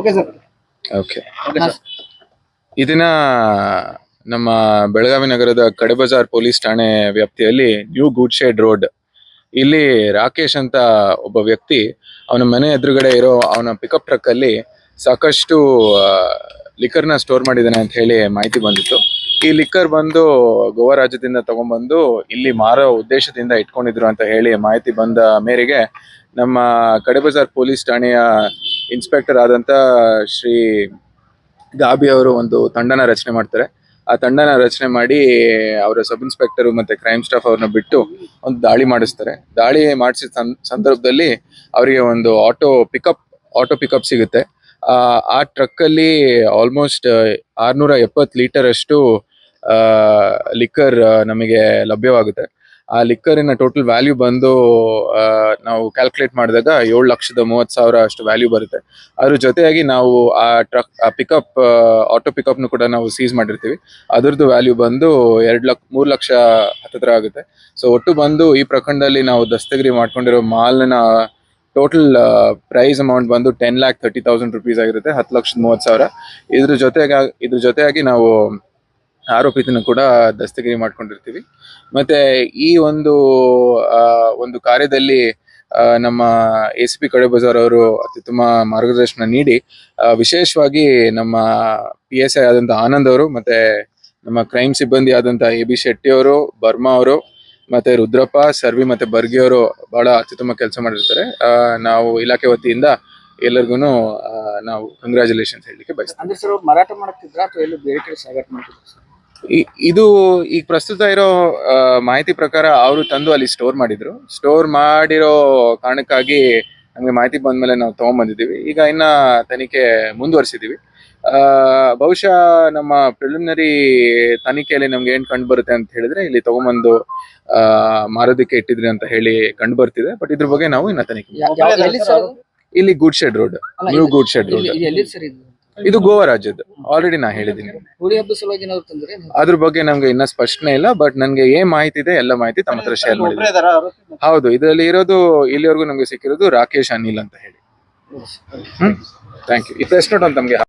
Okay sir. Okay. ಇದನ್ನ ನಮ್ಮ ಬೆಳಗಾವಿ ನಗರದ ಕಡೆಬಜಾರ್ ಪೊಲೀಸ್ ಠಾಣೆ ವ್ಯಾಪ್ತಿಯಲ್ಲಿ ನ್ಯೂ ಗೂಡ್ ಶೇಡ್ ರೋಡ್. ಇಲ್ಲಿ ರಾಕೇಶ್ ಅಂತ ಒಬ್ಬ ವ್ಯಕ್ತಿ ಅವನ ಮನೆ ಎದುರುಗಡೆ ಇರೋ ಅವನ ಪಿಕಪ್ ಟ್ರಕ್ ಅಲ್ಲಿ ಸಾಕಷ್ಟು ಲಿಕ್ಕರ್ನ ಸ್ಟೋರ್ ಮಾಡಿದ್ದಾನೆ ಅಂತ ಹೇಳಿ ಮಾಹಿತಿ ಬಂದಿತ್ತು. ಈ ಲಿಕ್ಕರ್ ಬಂದು ಗೋವಾ ರಾಜ್ಯದಿಂದ ತಗೊಂಡ್ಬಂದು ಇಲ್ಲಿ ಮಾರೋ ಉದ್ದೇಶದಿಂದ ಇಟ್ಕೊಂಡಿದ್ರು ಅಂತ ಹೇಳಿ ಮಾಹಿತಿ ಬಂದ ಮೇರೆಗೆ ನಮ್ಮ ಕಡೆಬಜಾರ್ ಪೊಲೀಸ್ ಠಾಣೆಯ ಇನ್ಸ್ಪೆಕ್ಟರ್ ಆದಂತ ಶ್ರೀ ಗಾಬಿ ಅವರು ಒಂದು ತಂಡನ ರಚನೆ ಮಾಡ್ತಾರೆ. ಆ ತಂಡನ ರಚನೆ ಮಾಡಿ ಅವರ ಸಬ್ ಇನ್ಸ್ಪೆಕ್ಟರ್ ಮತ್ತೆ ಕ್ರೈಮ್ ಸ್ಟಾಫ್ ಅವ್ರನ್ನ ಬಿಟ್ಟು ಒಂದು ದಾಳಿ ಮಾಡಿಸ್ತಾರೆ. ದಾಳಿ ಮಾಡಿಸಿದ ಸಂದರ್ಭದಲ್ಲಿ ಅವರಿಗೆ ಒಂದು ಆಟೋ ಪಿಕಪ್ ಆಟೋ ಪಿಕಪ್ ಸಿಗುತ್ತೆ. ಆ ಟ್ರಕ್ ಅಲ್ಲಿ ಆಲ್ಮೋಸ್ಟ್ ಆರ್ನೂರ ಎಪ್ಪತ್ತು ಲೀಟರ್ ಅಷ್ಟು ಲಿಕ್ಕರ್ ನಮಗೆ ಲಭ್ಯವಾಗುತ್ತೆ. ಆ ಲಿಕ್ಕರಿನ ಟೋಟಲ್ ವ್ಯಾಲ್ಯೂ ಬಂದು ನಾವು ಕ್ಯಾಲ್ಕುಲೇಟ್ ಮಾಡಿದಾಗ ಏಳು ಲಕ್ಷದ ಮೂವತ್ತು ಸಾವಿರ ಅಷ್ಟು ವ್ಯಾಲ್ಯೂ ಬರುತ್ತೆ. ಅದ್ರ ಜೊತೆಯಾಗಿ ನಾವು ಆ ಟ್ರಕ್ ಆ ಪಿಕಪ್ ಆಟೋ ಪಿಕಪ್ನು ಕೂಡ ನಾವು ಸೀಸ್ ಮಾಡಿರ್ತೀವಿ. ಅದರದ್ದು ವ್ಯಾಲ್ಯೂ ಬಂದು ಎರಡು ಲಕ್ಷ ಮೂರು ಲಕ್ಷ ಹತ್ತತ್ರ ಆಗುತ್ತೆ. ಸೊ ಒಟ್ಟು ಬಂದು ಈ ಪ್ರಕರಣದಲ್ಲಿ ನಾವು ದಸ್ತಗಿರಿ ಮಾಡ್ಕೊಂಡಿರೋ ಮಾಲ್ನ ಟೋಟಲ್ ಪ್ರೈಸ್ ಅಮೌಂಟ್ ಬಂದು ten lakh thirty thousand rupees ಆಗಿರುತ್ತೆ, ಹತ್ತು ಲಕ್ಷದ ಮೂವತ್ತು ಸಾವಿರ. ಇದ್ರ ಜೊತೆಗೆ, ಇದ್ರ ಜೊತೆಯಾಗಿ ನಾವು ಆರೋಪಿತನ ಕೂಡ ದಸ್ತಗಿರಿ ಮಾಡ್ಕೊಂಡಿರ್ತೀವಿ. ಮತ್ತೆ ಈ ಒಂದು ಒಂದು ಕಾರ್ಯದಲ್ಲಿ ನಮ್ಮ ಎ ಸಿ ಪಿ ಕಡೆ ಬಜಾರ್ ಅವರು ಅತ್ಯುತ್ತಮ ಮಾರ್ಗದರ್ಶನ ನೀಡಿ ವಿಶೇಷವಾಗಿ ನಮ್ಮ ಪಿ ಎಸ್ ಐ ಆದಂತ ಆನಂದ್ ಅವರು ಮತ್ತೆ ನಮ್ಮ ಕ್ರೈಮ್ ಸಿಬ್ಬಂದಿ ಆದಂತ ಎ ಬಿ ಶೆಟ್ಟಿ ಅವರು, ಬರ್ಮಾ ಅವರು, ಮತ್ತೆ ರುದ್ರಪ್ಪ, ಸರ್ವಿ ಮತ್ತೆ ಬರ್ಗಿ ಅವರು ಬಹಳ ಅತ್ಯುತ್ತಮ ಕೆಲಸ ಮಾಡಿರ್ತಾರೆ. ನಾವು ಇಲಾಖೆ ವತಿಯಿಂದ ಎಲ್ಲರಿಗೂ ನಾವು ಕಂಗ್ರ್ಯಾಚುಲೇಷನ್ಸ್ ಹೇಳಲಿಕ್ಕೆ ಬಯಸ್ತೀವಿ. ಇದು ಈಗ ಪ್ರಸ್ತುತ ಇರೋ ಮಾಹಿತಿ ಪ್ರಕಾರ ಅವರು ತಂದು ಅಲ್ಲಿ ಸ್ಟೋರ್ ಮಾಡಿದ್ರು. ಸ್ಟೋರ್ ಮಾಡಿರೋ ಕಾರಣಕ್ಕಾಗಿ ನಮಗೆ ಮಾಹಿತಿ ಬಂದ ಮೇಲೆ ನಾವು ತಗೊಂಡ್ಬಂದಿದ್ದೀವಿ. ಈಗ ಇನ್ನ ತನಿಖೆ ಮುಂದುವರಿಸಿದೀವಿ ಆ, ಬಹುಶಃ ನಮ್ಮ ಪ್ರಿಲಿಮಿನರಿ ತನಿಖೆಯಲ್ಲಿ ನಮ್ಗೆ ಏನ್ ಕಂಡು ಬರುತ್ತೆ ಅಂತ ಹೇಳಿದ್ರೆ ಇಲ್ಲಿ ತಗೊಂಬಂದು ಆ ಮಾರೋದಕ್ಕೆ ಇಟ್ಟಿದ್ರಿ ಅಂತ ಹೇಳಿ ಕಂಡು ಬರ್ತಿದೆ. ಬಟ್ ಇದ್ರ ಬಗ್ಗೆ ನಾವು ಇನ್ನ ತನಿಖೆ ಇಲ್ಲಿ good shed road new good shed road ಇದು ಗೋವಾ ರಾಜ್ಯದ್ದು. ಆಲ್ರೆಡಿ ನಾ ಹೇಳಿದ್ದೀನಿ. ಹೋಳಿ ಹಬ್ಬ ಸಲುವಾಗಿ ಏನಾದ್ರು ತಂದ್ರೆ ಅದ್ರ ಬಗ್ಗೆ ನಮ್ಗೆ ಇನ್ನ ಸ್ಪಷ್ಟನೆ ಇಲ್ಲ ಬಟ್ ನನ್ಗೆ ಏನ್ ಮಾಹಿತಿ ಇದೆ ಎಲ್ಲ ಮಾಹಿತಿ ತಮ್ಮ ಹತ್ರ ಶೇರ್ ಮಾಡಿದ್ದೀನಿ. ಹೌದು ಇದರಲ್ಲಿ ಇರೋದು ಇಲ್ಲಿವರೆಗೂ ನಮ್ಗೆ ಸಿಕ್ಕಿರೋದು ರಾಕೇಶ್ ಅನಿಲ್ ಅಂತ ಹೇಳಿ. ಹ್ಮ್? ಥ್ಯಾಂಕ್ ಯು ಈ ಪ್ರೆಸ್ ನೋಟ್ ಅಂತ ನಮ್ಗೆ